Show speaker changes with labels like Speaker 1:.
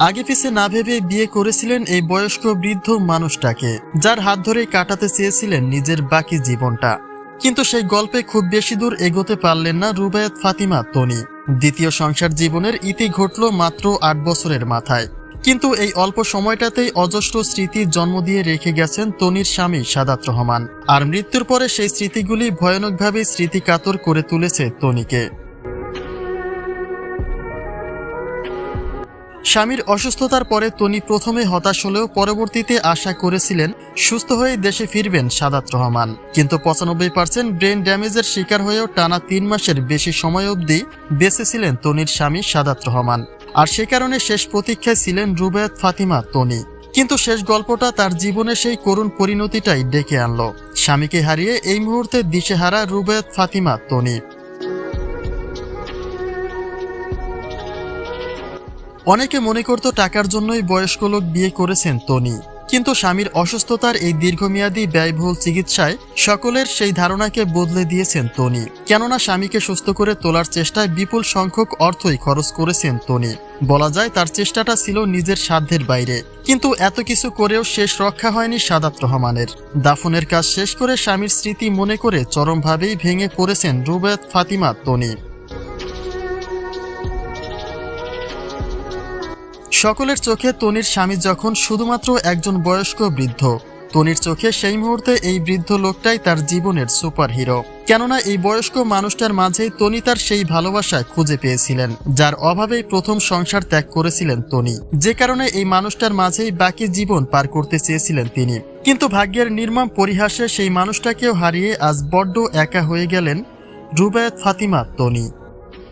Speaker 1: আগে পিছে না ভেবে বিয়ে করেছিলেন এই বয়স্ক বৃদ্ধ মানুষটাকে, যার হাত ধরেই কাটাতে চেয়েছিলেন নিজের বাকি জীবনটা। কিন্তু সেই গল্পে খুব বেশি দূর এগোতে পারলেন না রুবায়াত ফাতিমা, তনি। দ্বিতীয় সংসার জীবনের ইতি ঘটল মাত্র আট বছরের মাথায়। কিন্তু এই অল্প সময়টাতেই অজস্র স্মৃতির জন্ম দিয়ে রেখে গেছেন তনির স্বামী সাদাত রহমান। আর মৃত্যুর পরে সেই স্মৃতিগুলি ভয়ানকভাবে স্মৃতিকাতর করে তুলেছে তনিকে। স্বামীর অসুস্থতার পরে তনি প্রথমে হতাশ হলেও পরবর্তীতে আশা করেছিলেন, সুস্থ হয়ে দেশে ফিরবেন সাদাত রহমান। কিন্তু পঁচানব্বই পার্সেন্ট ব্রেন ড্যামেজের শিকার হয়েও টানা তিন মাসের বেশি সময় অবধি বেঁচে ছিলেন তনির স্বামী সাদাত রহমান। আর সে কারণে শেষ প্রতীক্ষায় ছিলেন রুবায়াত, ফাতিমা, তনি। কিন্তু শেষ গল্পটা তার জীবনে সেই করুণ পরিণতিটাই ডেকে আনলো। স্বামীকে হারিয়ে এই মুহূর্তে দিশেহারা রুবায়াত, ফাতিমা, তনি। অনেকে মনে করত টাকার জন্যই বয়স্ক লোক বিয়ে করেছেন তনি। কিন্তু স্বামীর অসুস্থতার এই দীর্ঘমেয়াদী ব্যয়বহুল চিকিৎসায় সকলের সেই ধারণাকে বদলে দিয়েছেন তনি। কেননা স্বামীকে সুস্থ করে তোলার চেষ্টায় বিপুল সংখ্যক অর্থই খরচ করেছেন তনি। বলা যায় তার চেষ্টাটা ছিল নিজের সাধ্যের বাইরে। কিন্তু এত কিছু করেও শেষ রক্ষা হয়নি সাদাত রহমানের। দাফনের কাজ শেষ করে স্বামীর স্মৃতি মনে করে চরমভাবেই ভেঙে পড়েছেন রুবায়াত ফাতিমা তনি। সকলের চোখে তনির স্বামী যখন শুধুমাত্র একজন বয়স্ক বৃদ্ধ, তনির চোখে সেই মুহূর্তে এই বৃদ্ধ লোকটাই তার জীবনের সুপারহিরো কেননা এই বয়স্ক মানুষটার মাঝেই তনি তার সেই ভালোবাসা খুঁজে পেয়েছিলেন, যার অভাবেই প্রথম সংসার ত্যাগ করেছিলেন তনি। যে কারণে এই মানুষটার মাঝেই বাকি জীবন পার করতে চেয়েছিলেন তিনি। কিন্তু ভাগ্যের নির্মম পরিহাসে সেই মানুষটাকেও হারিয়ে আজ বড্ড একা হয়ে গেলেন রুবায়ত ফাতিমা তনি।